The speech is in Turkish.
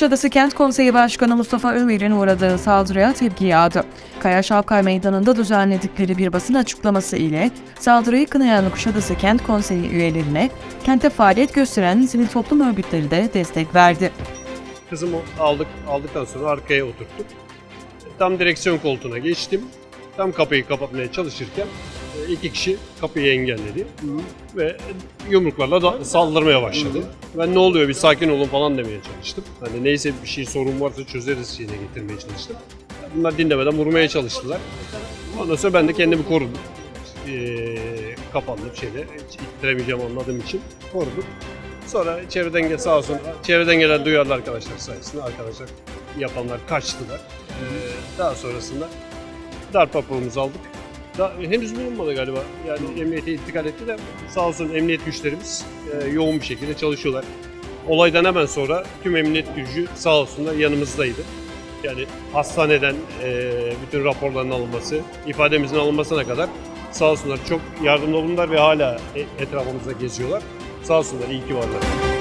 Kuşadası Kent Konseyi Başkanı Mustafa Ömer'in uğradığı saldırıya tepki yağdı. Kaya Şavkay Meydanı'nda düzenledikleri bir basın açıklaması ile saldırıyı kınayan Kuşadası Kent Konseyi üyelerine kente faaliyet gösteren sivil toplum örgütleri de destek verdi. Kızımı aldık, aldıktan sonra arkaya oturttuk. Tam direksiyon koltuğuna geçtim. Tam kapıyı kapatmaya çalışırken iki kişi kapıyı engelledi ve yumruklarla da saldırmaya başladı. Ben ne oluyor bir sakin olun falan demeye çalıştım. Hani neyse bir şey sorun varsa çözeriz şeyine getirmeye çalıştım. Bunlar dinlemeden vurmaya çalıştılar. Ondan sonra ben de kendimi korudum. Ee, kapandım şeyde, ittiremeyeceğim anladığım için korudum. Sonra çevreden gel sağ olsun, çevreden gelen duyarlı arkadaşlar sayesinde arkadaşlar yapanlar kaçtılar. Ee, daha sonrasında darp raporumuzu aldık. Da, henüz bulunmadı galiba. Yani emniyete intikal etti de sağ olsun emniyet güçlerimiz e, yoğun bir şekilde çalışıyorlar. Olaydan hemen sonra tüm emniyet gücü sağ olsunlar yanımızdaydı. Yani hastaneden e, bütün raporların alınması, ifademizin alınmasına kadar sağ olsunlar çok yardımcı oldular ve hala e- etrafımızda geziyorlar. Sağ olsunlar iyi ki varlar.